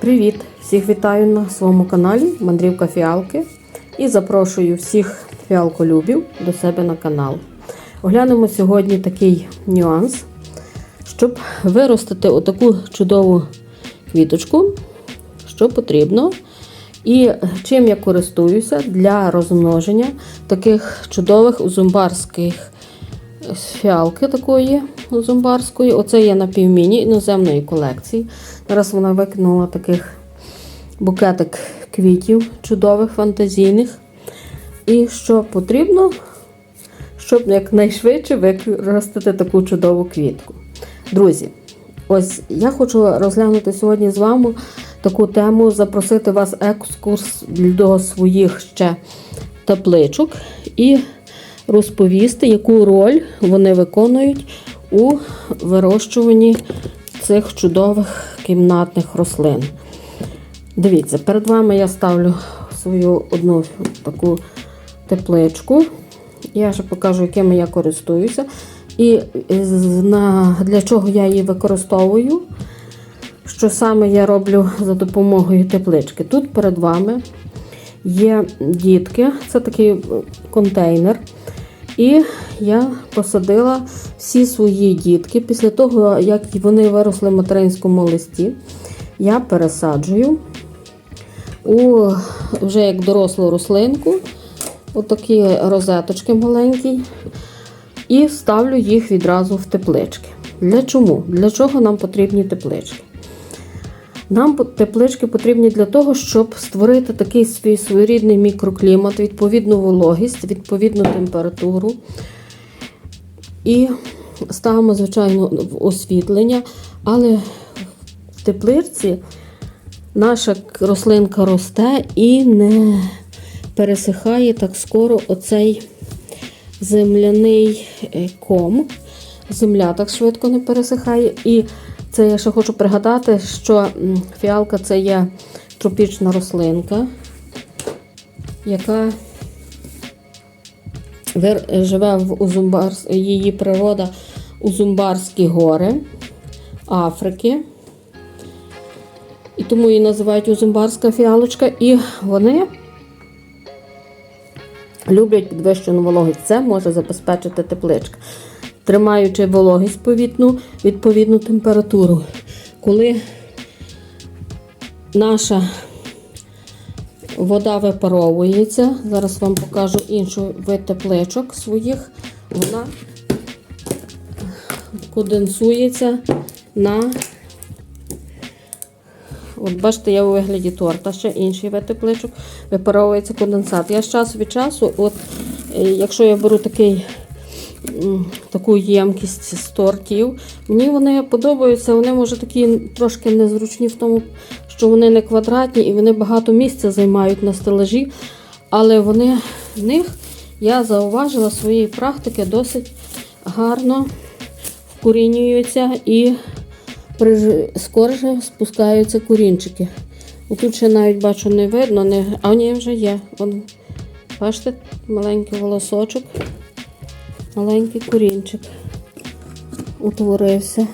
Привіт! Всіх вітаю на своєму каналі Мандрівка Фіалки і запрошую всіх фіалколюбів до себе на канал. Оглянемо сьогодні такий нюанс, щоб виростити отаку чудову квіточку, що потрібно. І чим я користуюся для розмноження таких чудових узумбарських фіалки такої зумбарської. Оце є напівміні іноземної колекції. Зараз вона викинула таких букетик квітів чудових, фантазійних. І що потрібно, щоб якнайшвидше використати таку чудову квітку. Друзі, ось я хочу розглянути сьогодні з вами таку тему, запросити вас екскурс до своїх ще табличок і розповісти, яку роль вони виконують у вирощуванні цих чудових кімнатних рослин. Дивіться, перед вами я ставлю свою одну таку тепличку. Я ще покажу, якими я користуюся. І для чого я її використовую, що саме я роблю за допомогою теплички. Тут перед вами є дітки, це такий контейнер. І я посадила всі свої дітки. Після того, як вони виросли в материнському листі, я пересаджую у вже як дорослу рослинку, отакі розеточки маленькі, і ставлю їх відразу в теплички. Для чому? Для чого нам потрібні теплички? Нам теплички потрібні для того, щоб створити такий свій своєрідний мікроклімат, відповідну вологість, відповідну температуру. І ставимо, звичайно, в освітлення, але в теплиці наша рослинка росте і не пересихає так скоро оцей земляний ком. Земля так швидко не пересихає. І це я ще хочу пригадати, що фіалка це є тропічна рослинка, яка живе в Узумбар... її природа Узумбарські гори Африки. І тому її називають Узумбарська фіалочка. І вони люблять підвищену вологість. Це може забезпечити тепличка тримаючи вологість повітну, відповідну температуру. Коли наша вода випаровується, зараз вам покажу іншу вид своїх, вона конденсується на От бачите, я у вигляді торта, ще інший вид тепличок, випаровується конденсат. Я з часу від часу, от, якщо я беру такий таку ємкість з тортів. Мені вони подобаються, вони може такі трошки незручні в тому, що вони не квадратні і вони багато місця займають на стелажі. Але вони в них, я зауважила своєї практики, досить гарно вкорінюються і скорше спускаються корінчики. Тут ще навіть бачу не видно, не... а вони вже є. Вон, бачите, маленький волосочок маленький корінчик утворився.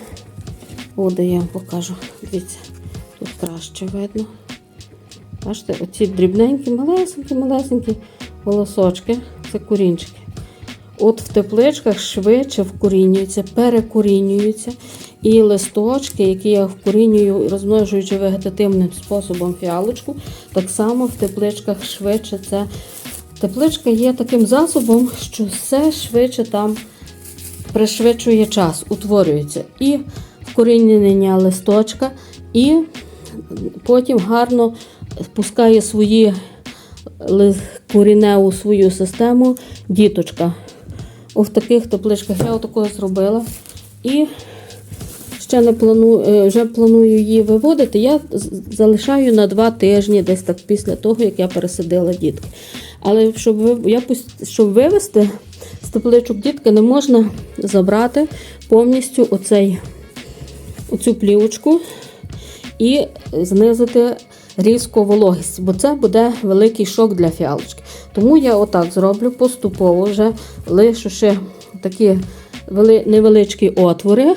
О, де я вам покажу. Дивіться, тут краще видно. Бачите, оці дрібненькі, малесенькі-малесенькі волосочки це корінчики. От в тепличках швидше вкорінюються, перекорінюються. І листочки, які я вкорінюю, розмножуючи вегетативним способом фіалочку, так само в тепличках швидше це Тепличка є таким засобом, що все швидше там пришвидшує час, утворюється. І вкорінення листочка, і потім гарно спускає свої коріневу свою систему діточка. Ось в таких тепличках я отакого зробила. І ще не планую, е, вже планую її виводити. Я залишаю на два тижні, десь так після того, як я пересадила дітки. Але щоб я, щоб вивести з тепличок дітки, не можна забрати повністю оцей, оцю плівочку і знизити різко вологість, бо це буде великий шок для фіалочки. Тому я отак зроблю поступово вже лишивши такі невеличкі отвори.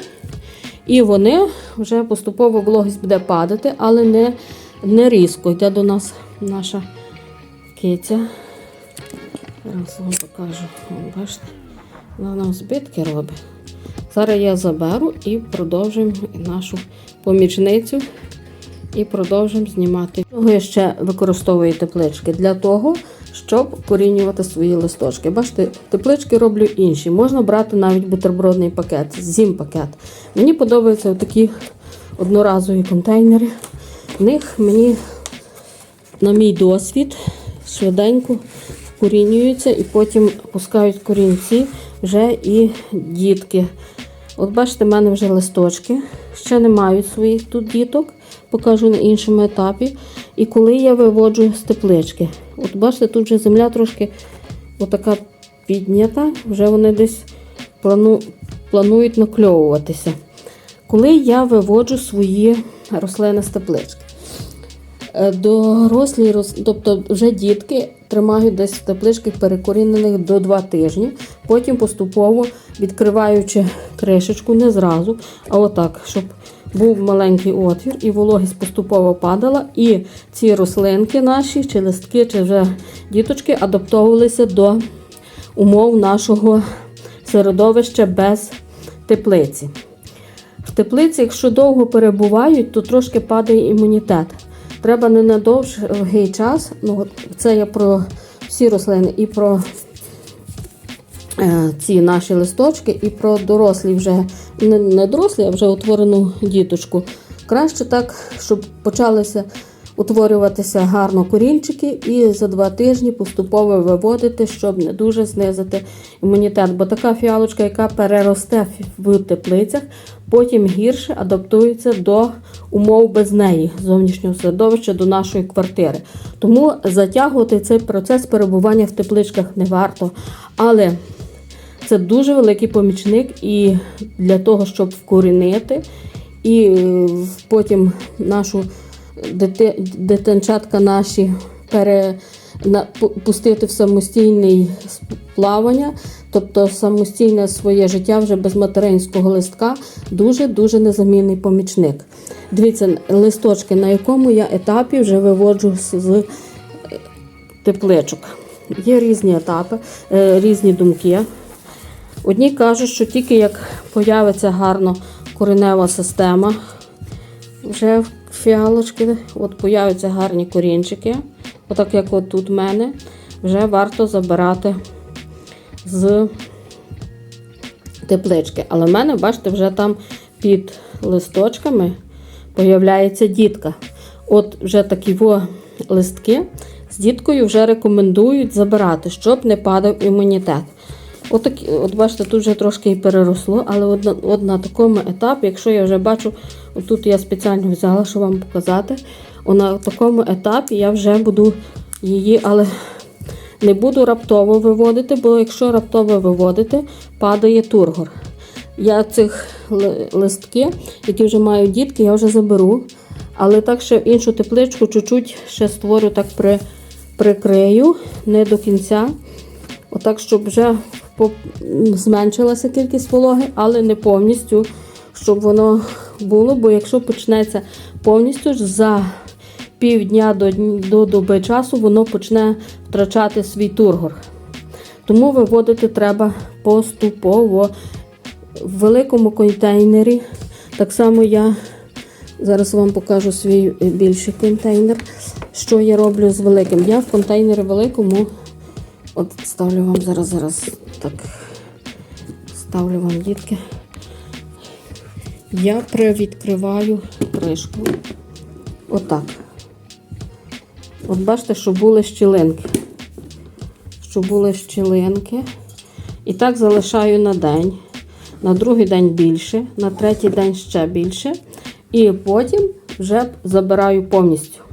І вони вже поступово вологість буде падати, але не Не різко йде до нас наша киця. Зараз вам покажу. Бачите, вона нам збитки робить. Зараз я заберу і продовжуємо нашу помічницю і продовжимо знімати. Я ще використовую теплички? Для того, щоб корінювати свої листочки. Бачите, теплички роблю інші. Можна брати навіть бутербродний пакет, зім-пакет. Мені подобаються такі одноразові контейнери. В них мені, на мій досвід, швиденько вкорінюються і потім пускають корінці вже і дітки. От бачите, в мене вже листочки, ще не мають своїх тут діток, покажу на іншому етапі. І коли я виводжу з теплички, от бачите, тут вже земля трошки отака піднята, вже вони десь плану, планують накльовуватися. Коли я виводжу свої рослини з теплички, Дорослі, тобто вже дітки тримають десь в тепличках перекорінених до 2 тижні. Потім поступово відкриваючи кришечку не зразу, а отак, щоб був маленький отвір і вологість поступово падала. І ці рослинки наші, чи листки, чи вже діточки адаптовувалися до умов нашого середовища без теплиці. В теплиці, якщо довго перебувають, то трошки падає імунітет. Треба не на довгий час. Ну, це я про всі рослини і про е, ці наші листочки, і про дорослі вже не дорослі, а вже утворену діточку. Краще так, щоб почалися утворюватися гарно корінчики і за два тижні поступово виводити, щоб не дуже знизити імунітет. Бо така фіалочка, яка переросте в теплицях, потім гірше адаптується до умов без неї, зовнішнього середовища, до нашої квартири. Тому затягувати цей процес перебування в тепличках не варто. Але це дуже великий помічник і для того, щоб вкорінити, і е, потім нашу дитинчатка наші пере, на, пустити в самостійне плавання, тобто самостійне своє життя вже без материнського листка, дуже-дуже незамінний помічник. Дивіться, листочки, на якому я етапі вже виводжу з, з тепличок. Є різні етапи, е, різні думки. Одні кажуть, що тільки як появиться гарно коренева система, вже фіалочки, от появляться гарні корінчики, отак як от тут в мене, вже варто забирати з теплички. Але в мене, бачите, вже там під листочками появляється дітка. От вже такі во листки з діткою вже рекомендують забирати, щоб не падав імунітет. От, от бачите, тут вже трошки і переросло, але от на, от на такому етапі, якщо я вже бачу, тут я спеціально взяла, щоб вам показати, на такому етапі я вже буду її, але не буду раптово виводити, бо якщо раптово виводити, падає тургор. Я цих ли- листки, які вже мають дітки, я вже заберу. Але так ще іншу тепличку чуть-чуть ще створю, так при, прикрию, не до кінця. Отак, щоб вже зменшилася кількість вологи, але не повністю, щоб воно було. Бо якщо почнеться повністю за півдня до, до доби часу, воно почне втрачати свій тургор. Тому виводити треба поступово в великому контейнері. Так само я зараз вам покажу свій більший контейнер, що я роблю з великим. Я в контейнері великому От ставлю вам зараз, зараз так. Ставлю вам дітки. Я привідкриваю кришку. Отак. От бачите, що були щілинки. Що були щілинки. І так залишаю на день. На другий день більше, на третій день ще більше. І потім вже забираю повністю.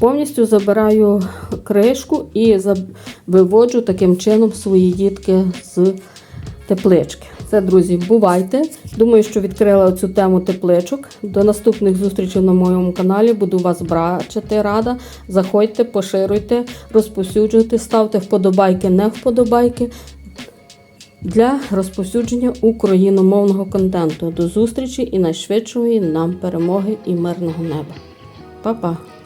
Повністю забираю кришку і виводжу таким чином свої дітки з теплички. Це, друзі, бувайте. Думаю, що відкрила цю тему тепличок. До наступних зустрічей на моєму каналі. Буду вас бачити рада. Заходьте, поширюйте, розповсюджуйте, ставте вподобайки, не вподобайки для розповсюдження україномовного контенту. До зустрічі і найшвидшої нам перемоги і мирного неба. Па-па!